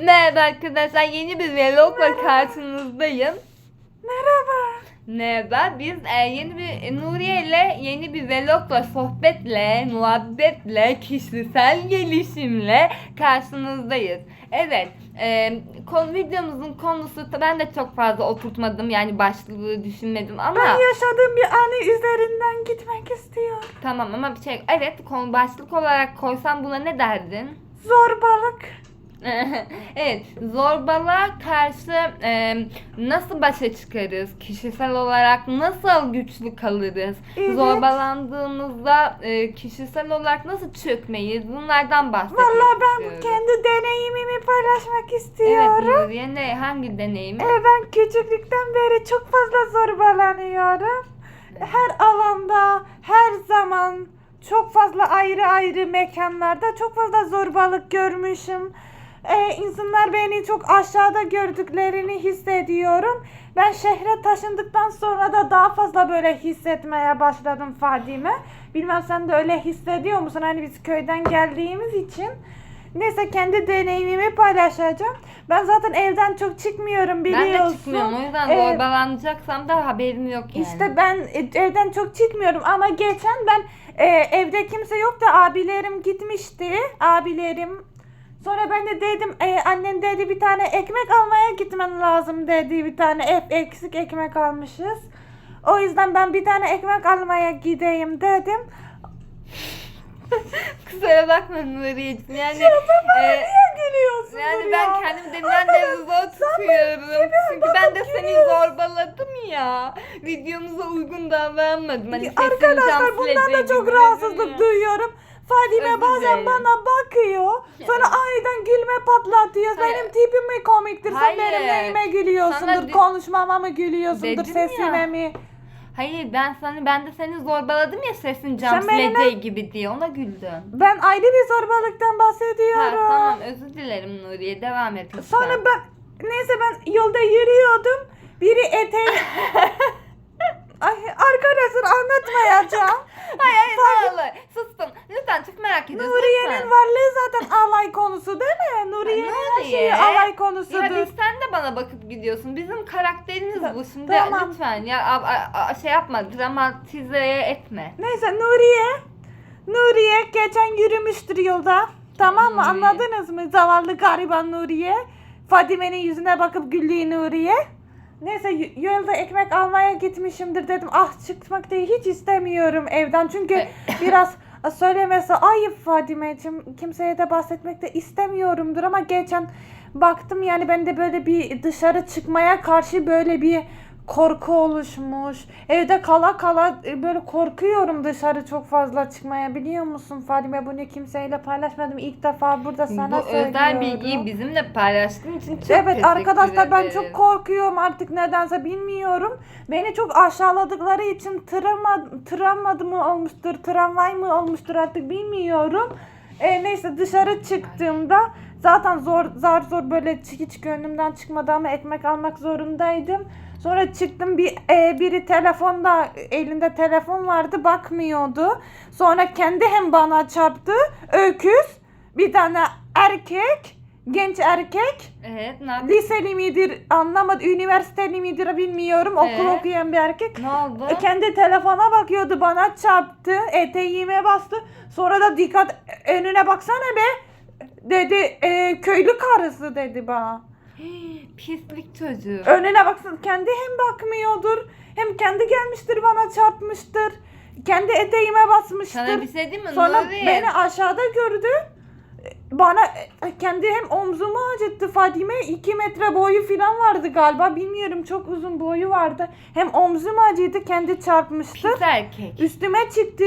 Merhaba arkadaşlar yeni bir vlogla karşınızdayım. Merhaba. Merhaba biz e, yeni bir Nuriye ile yeni bir vlogla sohbetle, muhabbetle, kişisel gelişimle karşınızdayız. Evet e, konu, videomuzun konusu ben de çok fazla oturtmadım yani başlığı düşünmedim ama Ben yaşadığım bir anı üzerinden gitmek istiyorum. tamam ama bir şey evet konu başlık olarak koysam buna ne derdin? Zorbalık. evet, zorbalığa karşı e, nasıl başa çıkarız? Kişisel olarak nasıl güçlü kalırız? Evet. Zorbalandığımızda e, kişisel olarak nasıl çökmeyiz? Bunlardan bahsetmek Vallahi ben istiyorum. kendi deneyimimi paylaşmak Evet, istiyorum. Nuriye ne? Hangi deneyimi? Ee, ben küçüklükten beri çok fazla zorbalanıyorum. Her alanda, her zaman çok fazla ayrı ayrı mekanlarda çok fazla zorbalık görmüşüm. Ee, insanlar beni çok aşağıda gördüklerini hissediyorum. Ben şehre taşındıktan sonra da daha fazla böyle hissetmeye başladım Fadime. Bilmem sen de öyle hissediyor musun? Hani biz köyden geldiğimiz için. Neyse kendi deneyimimi paylaşacağım. Ben zaten evden çok çıkmıyorum biliyorsun. Ben de çıkmıyorum. O yüzden Ee, zorbalanacaksam da haberim yok yani. işte ben e, evden çok çıkmıyorum ama geçen ben e, evde kimse yoktu. Abilerim gitmişti. Abilerim. Sonra ben de dedim e, annen dedi bir tane ekmek almaya gitmen lazım dedi. Bir tane hep eksik ekmek almışız. O yüzden ben bir tane ekmek almaya gideyim dedim. Kusura bakma Nuriye'cim yani. Bana e, niye gülüyorsun? Yani ya? ben kendim deminden de zor tutuyorum. Çünkü ben de seni zorbaladım ya. Videomuza uygun davranmadım. Hani Arkadaşlar bundan da çok rahatsızlık ya. duyuyorum. Fadime Özür bazen dilerim. bana bakıyor. Sonra aniden gülme patlatıyor. Hayır. Benim tipim mi komiktir? Sen Hayır. benim neyime Sana gülüyorsundur? di- Konuşmama mı gülüyorsundur? Dedim Sesime ya. mi? Hayır ben sana ben de seni zorbaladım ya sesin cam Sen beni sileceği gibi diye ona güldüm. Ben ayrı bir zorbalıktan Ha, bahsediyorum. tamam özür dilerim Nuriye devam et lütfen. Sonra ben neyse ben yolda yürüyordum. Biri eteği... Ay arkadaşlar anlatmayacağım. Hayır hayır ne olur merak ediyoruz Nuriye'nin varlığı zaten alay konusu değil mi? Nuriye'nin her şeyi Nuriye. alay konusudur. Ya biz sen de bana bakıp gidiyorsun. Bizim karakteriniz bu. Şimdi tamam. lütfen ya a- a- a- şey yapma, dramatize etme. Neyse Nuriye. Nuriye geçen yürümüştür yolda. Tamam mı? Nuriye. Anladınız mı? Zavallı gariban Nuriye. Fadime'nin yüzüne bakıp güldüğü Nuriye. Neyse y- yolda ekmek almaya gitmişimdir dedim. Ah çıkmak da hiç istemiyorum evden. Çünkü biraz söylemesi ayıp Fadime'cim. Kimseye de bahsetmek de istemiyorumdur ama geçen baktım yani ben de böyle bir dışarı çıkmaya karşı böyle bir korku oluşmuş. Evde kala kala e, böyle korkuyorum dışarı çok fazla çıkmaya biliyor musun Fadime bunu kimseyle paylaşmadım ilk defa burada sana bu söylüyorum. özel bilgiyi bizimle paylaştığın için çok Evet arkadaşlar ben çok korkuyorum artık nedense bilmiyorum. Beni çok aşağıladıkları için travma, travma mı olmuştur, tramvay mı olmuştur artık bilmiyorum. E, neyse dışarı çıktığımda zaten zor zar zor böyle hiç gönlümden çıkmadı ama ekmek almak zorundaydım. Sonra çıktım bir e, biri telefonda elinde telefon vardı bakmıyordu. Sonra kendi hem bana çarptı öküz bir tane erkek genç erkek Evet ne yaptın? liseli midir anlamadı üniversiteli midir bilmiyorum okul Ee? okuyan bir erkek Ne oldu? E, kendi telefona bakıyordu bana çarptı eteğime bastı sonra da dikkat önüne baksana be dedi e, köylü karısı dedi bana Pislik çocuğu. önüne baksın kendi hem bakmıyordur hem kendi gelmiştir bana çarpmıştır kendi eteğime basmıştır Sana bir şey diyeyim mi? Sonra Nuriye? beni aşağıda gördü. Bana e, kendi hem omzumu acıttı Fadime 2 metre boyu falan vardı galiba bilmiyorum çok uzun boyu vardı. Hem omzum acıydı kendi çarpmıştı. Pis erkek. Üstüme çıktı.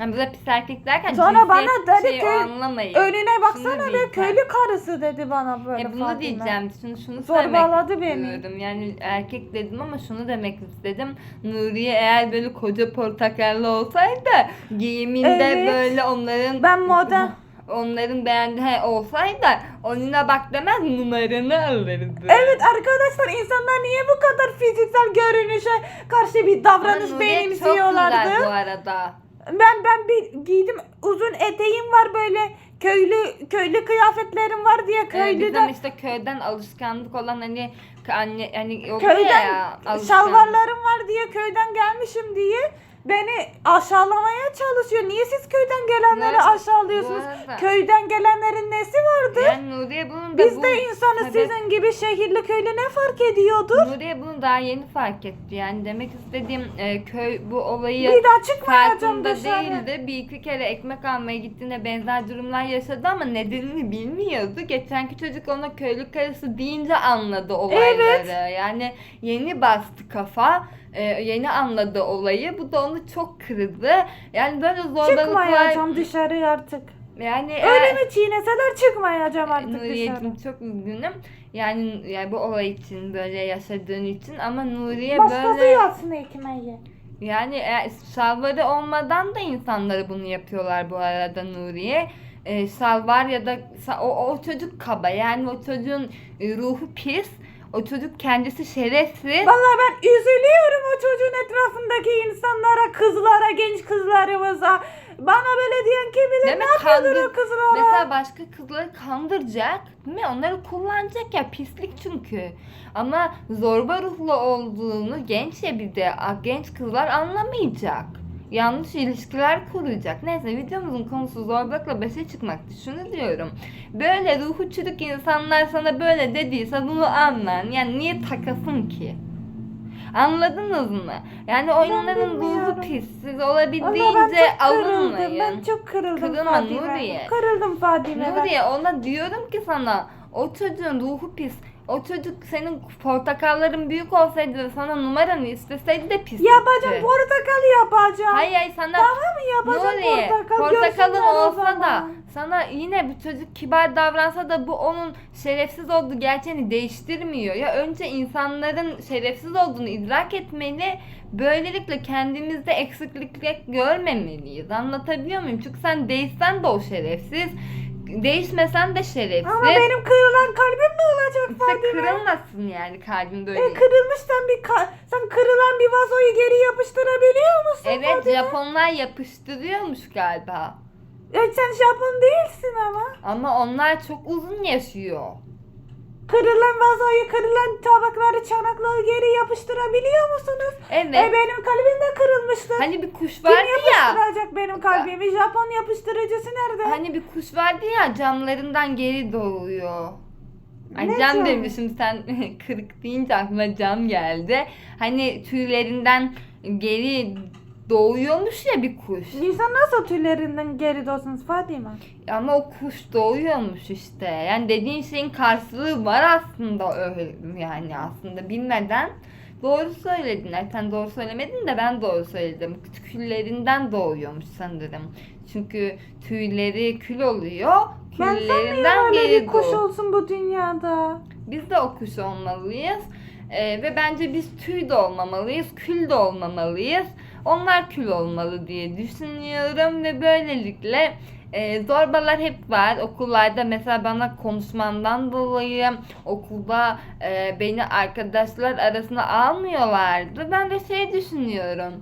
Yani burada pis erkek derken Sonra bana dedi şeyi ki, anlamayın. Önüne baksana Şunu be diyeceğim. köylü karısı dedi bana böyle E bunu Fadime. diyeceğim. Şunu, şunu Zorbaladı söylemek beni. istiyorum. Yani erkek dedim ama şunu demek istedim. Nuriye eğer böyle koca portakallı olsaydı giyiminde Evet. böyle onların Ben moda onların beğendiği he, olsaydı onuna bak demez numaranı alırdı. Evet arkadaşlar insanlar niye bu kadar fiziksel görünüşe karşı bir Ama davranış Nuriye çok benimsiyorlardı? güzel bu arada. Ben ben bir giydim uzun eteğim var böyle köylü köylü kıyafetlerim var diye Ee, köylü bizim de işte köyden alışkanlık olan hani anne hani köyden ya alışkanlık. şalvarlarım var diye köyden gelmişim diye beni aşağılamaya çalışıyor. Niye siz köyden gelenleri arada- aşağılıyorsunuz? Köyden gelenlerin nesi vardı? Yani Nuriye bunun da Biz bu de insanız sebep- sizin gibi şehirli köylü ne fark ediyordur? Nuriye bunu daha yeni fark etti. Yani demek istediğim e, köy bu olayı Bir daha çıkmayacağım farkında dışarı. değildi. Bir iki kere ekmek almaya gittiğinde benzer durumlar yaşadı ama nedenini bilmiyordu. Geçenki çocuk ona köylü karısı deyince anladı olayları. Evet. Yani yeni bastı kafa. E, yeni anladı olayı. Bu da onu çok kırdı. Yani böyle zorbalıklar Çıkmayacağım dışarı artık. yani Öyle eğer- mi çiğneseler çıkmayacağım artık dışarı. Nuriye'cim çok üzgünüm. Yani, yani bu olay için böyle yaşadığın için ama Nuriye Başkası böyle yatsın ekmeği. yani eğer şalvarı olmadan da insanları bunu yapıyorlar bu arada Nuriye. Ee, şalvar ya da o, o çocuk kaba yani o çocuğun e, ruhu pis. O çocuk kendisi şerefsiz. Vallahi ben üzülüyorum o çocuğun etrafındaki insanlara, kızlara, genç kızlarımıza. Bana böyle diyen kim bilir Demek ne yapıyordur kandır- o kızlara. Mesela başka kızları kandıracak değil mi? Onları kullanacak ya pislik çünkü. Ama zorba ruhlu olduğunu genç ya bir de a- genç kızlar anlamayacak. Yanlış ilişkiler kuracak. Neyse videomuzun konusu zorbalıkla başa çıkmaktı. Şunu diyorum. Böyle ruhu çürük insanlar sana böyle dediyse bunu anlan. Yani niye takasın ki? Anladınız mı? Yani onların ruhu pis. Siz olabildiğince alınmayın. Ben çok kırıldım Kırılma Fadime. Nuriye. Kırıldım Fadime. Nuriye ona diyorum ki sana o çocuğun ruhu pis. O çocuk senin portakalların büyük olsaydı da sana numaranı isteseydi de pis. Yapacağım portakal yapacağım. Hayır hayır sana Tamam mı yapacağım Nuriye portakal? portakalın Görsünler o olsa da zaman. sana yine bu çocuk kibar davransa da bu onun şerefsiz olduğu gerçeğini değiştirmiyor. Ya önce insanların şerefsiz olduğunu idrak etmeli. Böylelikle kendimizde eksiklikler görmemeliyiz. Anlatabiliyor muyum? Çünkü sen değişsen de o şerefsiz. Değişmesen de şerefsiz. Ama benim kırılan kalbim ne olacak İşte Fadime? kırılmasın yani kalbin böyle. E kırılmışsan bir ka- sen kırılan bir vazoyu geri yapıştırabiliyor musun Evet Fadime? Japonlar yapıştırıyormuş galiba. E, sen Japon değilsin ama. Ama onlar çok uzun yaşıyor. Kırılan vazoyu, kırılan tabakları, çanakları geri yapıştırabiliyor musunuz? Evet. E benim kalbim de kırılmıştır. Hani bir kuş Kim vardı ya. yapıştıracak benim kalbimi? Japon yapıştırıcısı nerede? Hani bir kuş vardı ya camlarından geri doğuyor. Ay Ne cam cam? demişim sen kırık deyince aklıma cam geldi. Hani tüylerinden geri doğuyormuş ya bir kuş. İnsan nasıl tüylerinden geri doğsun Fadime? Ama o kuş doğuyormuş işte. Yani dediğin şeyin karşılığı var aslında öyle yani aslında bilmeden doğru söyledin. Ay sen doğru söylemedin de ben doğru söyledim. Küllerinden doğuyormuş sanırım. Çünkü tüyleri kül oluyor. Ben Küllerinden geri bir kuş doğuyor. olsun bu dünyada. Biz de o kuş olmalıyız. Ee, ve bence biz tüy de olmamalıyız, kül de olmamalıyız. Onlar kül olmalı diye düşünüyorum ve böylelikle e, zorbalar hep var. Okullarda mesela bana konuşmamdan dolayı okulda e, beni arkadaşlar arasına almıyorlardı. Ben de şey düşünüyorum.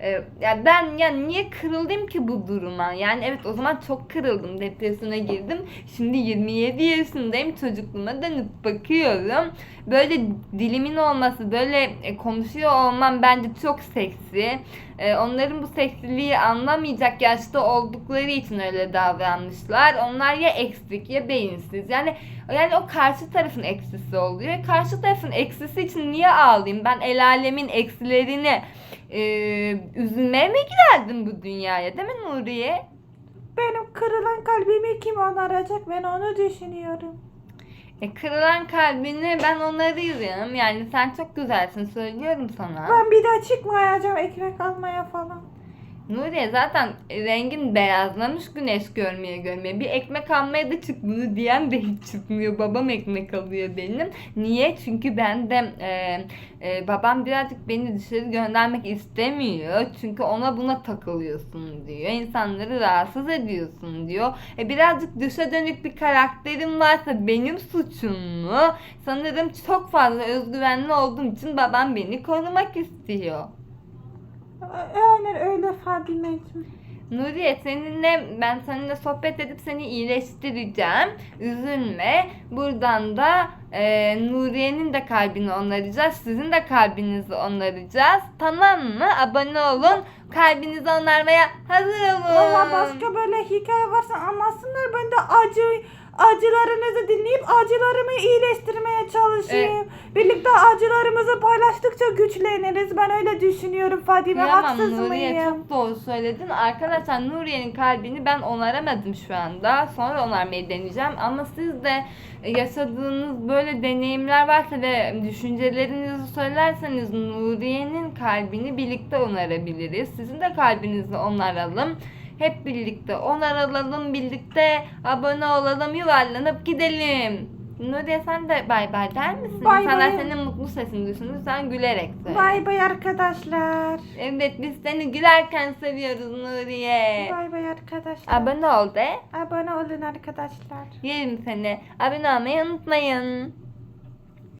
E, ya ben ya niye kırıldım ki bu duruma? Yani evet o zaman çok kırıldım, depresyona girdim. Şimdi 27 yaşındayım, çocukluğuma dönüp bakıyorum. Böyle dilimin olması, böyle e, konuşuyor olmam bence çok seksi. E, onların bu seksiliği anlamayacak yaşta oldukları için öyle davranmışlar. Onlar ya eksik ya beyinsiz. Yani yani o karşı tarafın eksisi oluyor. Karşı tarafın eksisi için niye ağlayayım? Ben el alemin eksilerini e, üzülmeye mi geldim bu dünyaya değil mi Nuriye? Benim kırılan kalbimi kim onaracak ben onu düşünüyorum. E, kırılan kalbini ben onarıyorum. Yani sen çok güzelsin söylüyorum sana. Ben bir daha çıkmayacağım ekmek almaya falan. Nuriye zaten rengin beyazlamış güneş görmeye görmeye. Bir ekmek almaya da çıkmıyor diyen de hiç çıkmıyor. Babam ekmek alıyor benim. Niye? Çünkü ben de e, e, babam birazcık beni dışarı göndermek istemiyor. Çünkü ona buna takılıyorsun diyor. İnsanları rahatsız ediyorsun diyor. E, birazcık dışa dönük bir karakterim varsa benim suçum mu? Sanırım çok fazla özgüvenli olduğum için babam beni korumak istiyor. Aynen öyle Fadimeciğim. Nuriye seninle ben seninle sohbet edip seni iyileştireceğim. Üzülme. Buradan da e, Nuriye'nin de kalbini onaracağız. Sizin de kalbinizi onaracağız. Tamam mı? Abone olun. Kalbinizi onarmaya hazır olun. Valla başka böyle hikaye varsa anlatsınlar. Ben de acı acılarınızı dinleyip acılarımı iyileştirmeye çalışayım. Birlikte acılarımızı paylaştıkça güçleniriz. Ben öyle düşünüyorum Fadime. Kıyamam Haksız Nuriye mıyım? çok doğru söyledin. Arkadaşlar Nuriye'nin kalbini ben onaramadım şu anda. Sonra onarmayı deneyeceğim. Ama siz de yaşadığınız böyle deneyimler varsa ve düşüncelerinizi söylerseniz Nuriye'nin kalbini birlikte onarabiliriz. Sizin de kalbinizi onaralım. Hep birlikte onaralım, birlikte abone olalım, yuvarlanıp gidelim. Nuriye sen de bay bay der misin? Bay İnsanlar bay. senin mutlu sesini düşünür, sen gülerek söyle. Bay bay arkadaşlar. Evet biz seni gülerken seviyoruz Nuriye. Bay bay arkadaşlar. Abone ol de. Abone olun arkadaşlar. Yerim seni. Abone olmayı unutmayın.